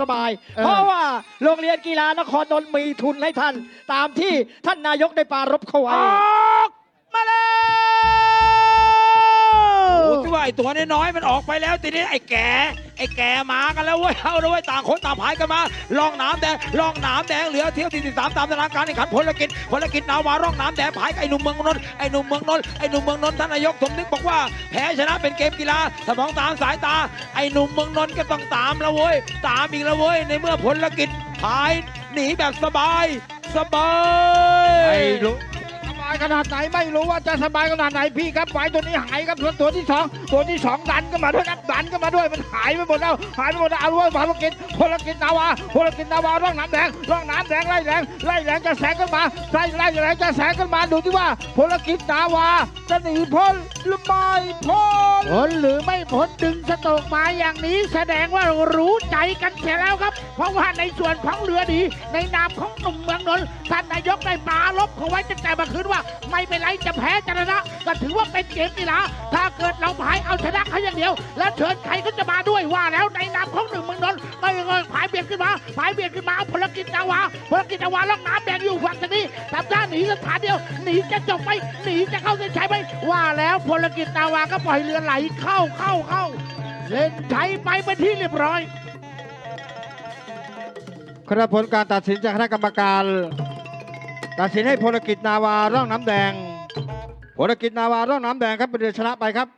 สบายเออเพราะว่าโรงเรียนกีฬานครนนท์มีทุนให้ท่าน ตามที่ท่านนายกได้ปรารบเขาไว้ออกมาแล้วโอ้ที่ว่าไอ้ตัวน้อยๆมันออกไปแล้ว ทีนี้ไอ้แก่ ไอ้แก่มากันแล้วเว้ยเอาเลยเว้ยต่างคนต่างพายกันมาล่องน้ำแดงล่องน้ำแดงเหลือเที่ยวที่สิบสามตามสถานการณ์แข่งขันพลกิจพลกิจนาวาร่องน้ำแดงพายกับไอ้หนุ่มเมืองนนท์ไอ้หนุ่มเมืองนนท์ไอ้หนุ่มเมืองนนท์ท่านนายกสมนึกบอกว่าแพ้ชนะเป็นเกมกีฬาสมองตามสายตา ไอ้หนุ่มเมืองนนท์ก็ต้องตามแล้วเว้ยตามอีกแล้วเว้ยในเมื่อพลกิจพายหนีแบบสบายสบาย ไม่รู้ายขนาดไหนไม่รู้ว่าจะสบายขนาดไหนพี่ครับไฟตัวนี้หายครับส่วนตัวที่สองตัวที่สองดันก็มาด้วยครับดันก็มาด้วยมันหายไปหมดแล้วหายไปหมดแล้วเอาไว้พลกิจพลกิจนาวาพลกิจนาวาร่องน้ำแดงร่องน้ำแดงไล่แรงไล่แรงจะแสงกันมาไล่ไล่แรงจะแสงกันมาดูที่ว่าพลกิจนาวาจะหนีพ้นหรือไม่พ้นผลหรือไม่ผลดึงสโตกมาอย่างนี้ แสดงว่ารู้ใจกันเสียแล้วครับ เพราะว่าในส่วนของเรือดีในนามของหนุ่มเมืองนนท่านนายกได้ปาลบเขาไว้ตั้งแต่เมื่อคืนว่า ไม่เป็นไรจะแพ้จะชนะก็ถือว่าเป็นเกมกีฬาถ้าเกิดเราพายเอาชนะเขาอย่างเดียว แล้วเชิญใครก็จะมาด้วยว่าแล้วในนามของหนึ่งเมืองนนท์ก็ยังไงพายเบียดขึ้นมาพายเบียดขึ้นมาพลกิจนาวาพลกิจนาวาล่องน้ำแดงอยู่ฝั่งทางนี้ทำท่าหนีสถานเดียวหนีจะจบไหมหนีจะเข้าเส้นชัยไหมว่าแล้วพลกิจนาวาก็ปล่อยเรือไหลเข้าเข้าเข้าเส้นชัยไปเป็นที่เรียบร้อย ครับผลการตัดสินจากคณะกรรมการ ตัดสินให้พลกิจนาวาร่องน้ำแดงพลกิจนาวาร่องน้ำแดงครับเป็นเรือชนะไปครับ